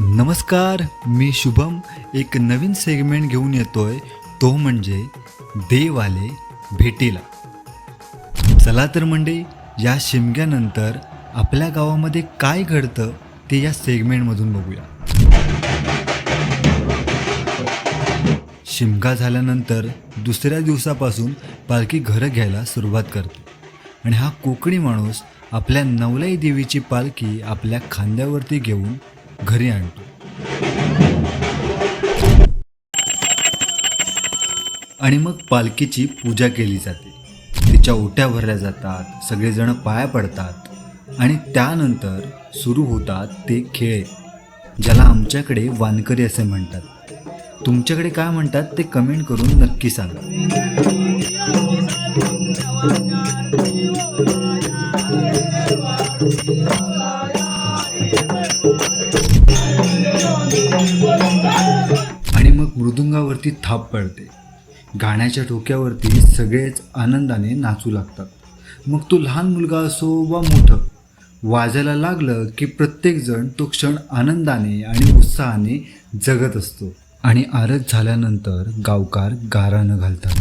नमस्कार मी शुभम. एक नवीन सेगमेंट घेऊन येतोय. तो म्हणजे देव आले भेटीला. चला तर मंडळी या शिमग्यानंतर आपल्या गावामध्ये काय घडतं ते या सेगमेंटमधून बघूया. शिमगा झाल्यानंतर दुसऱ्या दिवसापासून पालखी घरं घ्यायला सुरुवात करते. आणि हा कोकणी माणूस आपल्या नवलाई देवीची पालखी आपल्या खांद्यावरती घेऊन घरी आणतो. आणि मग पालखीची पूजा केली जाते. तिच्या ओट्या भरल्या जातात सगळेजण पाया पडतात आणि त्यानंतर सुरू होतात ते खेळ ज्याला आमच्याकडे वानकरी असे म्हणतात. तुमच्याकडे काय म्हणतात ते कमेंट करून नक्की सांगा. ती थाप पडते. गाण्याच्या ठोक्यावरती सगळेच आनंदाने नाचू लागतात. मग तो लहान मुलगा असो वा मोठं वाजायला लागलं की प्रत्येकजण तो क्षण आनंदाने आणि उत्साहाने जगत असतो आणि आरत झाल्यानंतर गावकार गारानं घालतात.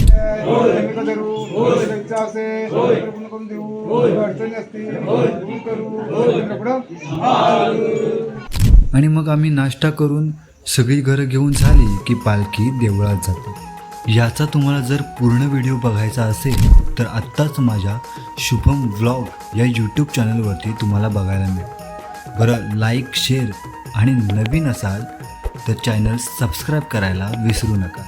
आणि मग आम्ही नाश्ता करून सगळी घरं घेऊन झाली की पालखी देवळात जाते. याचा तुम्हाला जर पूर्ण व्हिडिओ बघायचा असेल तर आत्ताच माझ्या शुभम व्लॉग या यूट्यूब चॅनलवरती तुम्हाला बघायला मिळेल. बरं लाईक शेअर आणि नवीन असाल तर चॅनल सबस्क्राईब करायला विसरू नका.